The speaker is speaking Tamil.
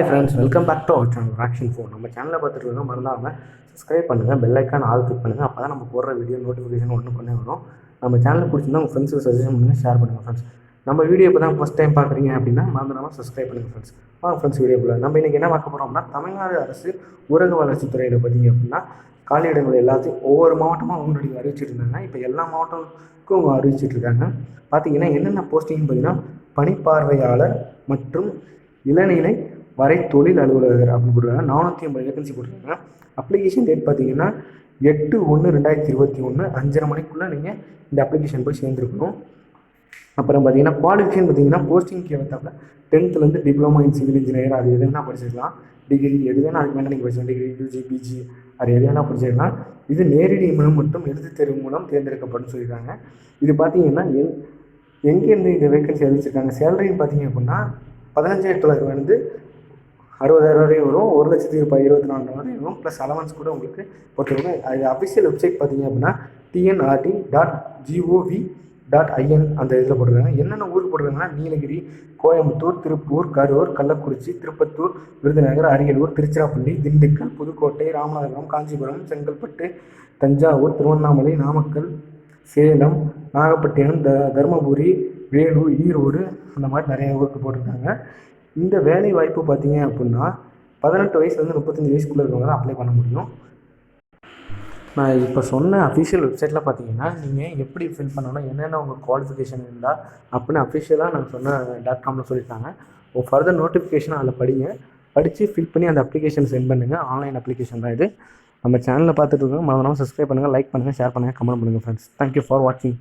Friends welcome back to our channel action phone நம்ம சேனலை பார்த்துட்டு இருக்கோம் மறந்தாமல் சப்ஸ்கிரைப் பண்ணுங்கள் பெல் ஐக்கான் ஆல் கிளிக் பண்ணுங்கள் அப்போ தான் நம்ம போடுற வீடியோ நோட்டிஃபிகேஷன் ஒன்று பண்ணி வரும். நம்ம சேனலில் பிடிச்சிருந்தா உங்கள் ஃப்ரெண்ட்ஸுக்கு சஜஷன் பண்ணுங்கள் ஷேர் பண்ணுங்கள் ஃப்ரெண்ட்ஸ் நம்ம வீடியோ இப்போ தான் ஃபஸ்ட் டைம் பார்க்குறீங்க அப்படின்னா மறந்துடாமல் சப்ஸ்கிரைப் பண்ணுங்கள் ஃப்ரெண்ட்ஸ் வாங்க ஃப்ரெண்ட்ஸ் வீடியோக்குள்ள நம்ம இன்றைக்கி என்ன பார்க்க போகிறோம்னா தமிழ்நாடு அரசு ஊரக வளர்ச்சித்துறையில் பார்த்தீங்க அப்படின்னா காலியிடங்கள் எல்லாத்தையும் ஒவ்வொரு மாவட்டமாக முன்னாடி அறிவிச்சிட்டு இருந்தாங்க இப்போ எல்லா மாவட்டத்துக்கும் அவங்க அறிவிச்சிட்டு இருக்காங்க பார்த்தீங்கன்னா என்னென்ன போஸ்டிங்னு பார்த்தீங்கன்னா பணிப்பார்வையாளர் மற்றும் இளநிலை வரை தொழில் அலுவலகர் அப்படின்னு போட்டுருக்காங்க. நானூற்றி ஐம்பது வேகன்சி போட்டிருக்காங்க. அப்ளிகேஷன் டேட் பார்த்தீங்கன்னா எட்டு ஒன்று ரெண்டாயிரத்தி இருபத்தி ஒன்று அஞ்சரை மணிக்குள்ளே நீங்கள் இந்த அப்ளிகேஷன் போய் சேர்ந்துருக்கணும். அப்புறம் பார்த்தீங்கன்னா குவாலிஃபிகேஷன் பார்த்தீங்கன்னா போஸ்டிங் கேவத்தாப்பில் டென்த்துலேருந்து டிப்ளமோ இன் சிவில் இன்ஜினியர் அது எது வேணால் படிச்சிருக்கலாம். டிகிரி எது வேணால் அதுக்கு மேலே நீங்கள் படிச்சிக்கலாம் டிகிரி யூஜி பிஜி அது எது வேணால் படிச்சிருக்கலாம். இது நேரடி மூலம் மட்டும் எழுத்து தேர்வு மூலம் தேர்ந்தெடுக்கப்படும் சொல்லியிருக்காங்க. இது பார்த்தீங்கன்னா எங் எங்கேருந்து இந்த வேக்கன்சி அறிவிச்சிருக்காங்க? சேலரின்னு பார்த்தீங்க அப்படின்னா பதினஞ்சாயிரத்தி தொள்ளாயிரம் வந்து அறுபதாயிரம் வரையும் வரும். ஒரு லட்சத்தி இப்போ இருபத்தி நாலு வரையும் வரும். ப்ளஸ் அலவன்ஸ் கூட உங்களுக்கு பொறுத்தவரை அது அஃபிஷியல் வெப்சைட் பார்த்தீங்க அப்படின்னா TNRD dot G O V dot I N அந்த இதில் போட்டிருக்காங்க. என்னென்ன ஊருக்கு போட்டிருக்காங்கன்னா நீலகிரி கோயம்புத்தூர் திருப்பூர் கரூர் கள்ளக்குறிச்சி திருப்பத்தூர் விருதுநகர் அரியலூர் திருச்சிராப்பள்ளி திண்டுக்கல் புதுக்கோட்டை ராமநாதபுரம் காஞ்சிபுரம் செங்கல்பட்டு தஞ்சாவூர் திருவண்ணாமலை நாமக்கல் சேலம் நாகப்பட்டினம் த தருமபுரி வேலூர் ஈரோடு அந்த மாதிரி நிறைய ஊருக்கு போட்டிருக்காங்க. இந்த வேலை வாய்ப்பு பார்த்தீங்க அப்படின்னா பதினெட்டு வயசுலேருந்து முப்பத்தஞ்சு வயசுக்குள்ளே இருக்கவங்க தான் அப்ளை பண்ண முடியும். நான் இப்போ சொன்ன அஃபிஷியல் வெப்சைட்டில் பார்த்தீங்கன்னா நீங்கள் எப்படி ஃபில் பண்ணணும் என்னென்ன உங்கள் குவாலிஃபிகேஷன் இருந்தால் அப்படின்னு அஃபிஷியலாக நான் சொன்ன டாட் காமில் சொல்லியிருக்காங்க. ஒரு ஃபர்தர் நோட்டிஃபிகேஷன் அதில் படிங்க. படித்து ஃபில் பண்ணி அந்த அப்ளிகேஷன் சென்ட் பண்ணுங்கள் ஆன்லைன் அப்ளிகேஷன் தான் இது. நம்ம சேனலில் பார்த்துட்டு இருக்கோம். மறந்துடாமல் சப்ஸ்கிரைப் பண்ணுங்கள் லைக் பண்ணுங்கள் ஷேர் பண்ணுங்கள் கமெண்ட் பண்ணுங்கள் ஃப்ரெண்ட்ஸ் தேங்க்யூ ஃபார் வாட்சிங்